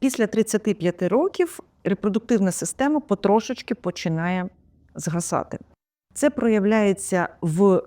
Після 35 років репродуктивна система потрошечки починає згасати. Це проявляється в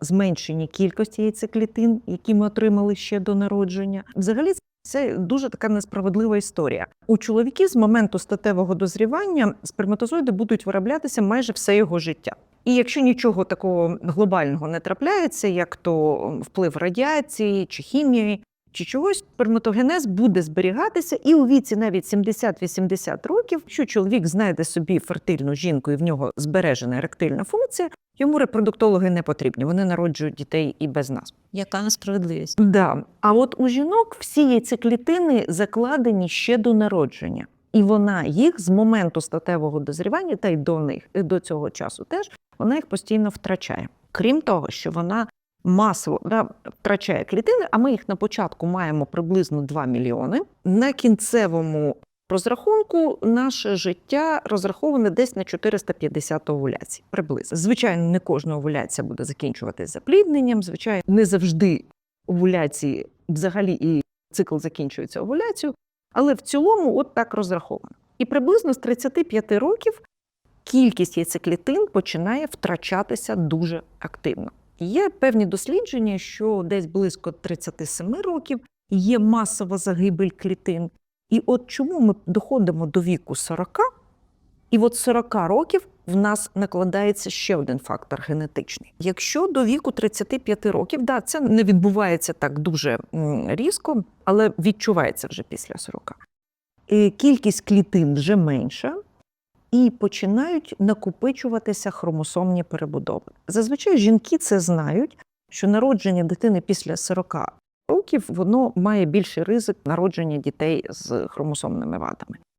зменшенні кількості яйцеклітин, які ми отримали ще до народження. Взагалі, це дуже така несправедлива історія. У чоловіків з моменту статевого дозрівання сперматозоїди будуть вироблятися майже все його життя. І якщо нічого такого глобального не трапляється, як то вплив радіації чи хімії, чи чогось, сперматогенез буде зберігатися, і у віці навіть 70-80 років, якщо чоловік знайде собі фертильну жінку і в нього збережена еректильна функція, йому репродуктологи не потрібні. Вони народжують дітей і без нас. Яка несправедливість? Да. А от у жінок всі яйцеклітини закладені ще до народження. І вона їх з моменту статевого дозрівання, та й до них до цього часу теж вона їх постійно втрачає. Крім того, що вона масово да, втрачає клітини, а ми їх на початку маємо приблизно 2 мільйони. На кінцевому розрахунку наше життя розраховане десь на 450 овуляцій. Приблизно. Звичайно, не кожна овуляція буде закінчуватися заплідненням. Звичайно, не завжди овуляції взагалі і цикл закінчується овуляцією, але в цілому от так розраховано. І приблизно з 35 років кількість яйцеклітин починає втрачатися дуже активно. Є певні дослідження, що десь близько 37 років є масова загибель клітин. І от чому ми доходимо до віку 40, і от 40 років в нас накладається ще один фактор генетичний. Якщо до віку 35 років, да, це не відбувається так дуже різко, але відчувається вже після 40. І кількість клітин вже менша, і починають накопичуватися хромосомні перебудови. Зазвичай жінки це знають, що народження дитини після 40 років воно має більший ризик народження дітей з хромосомними вадами.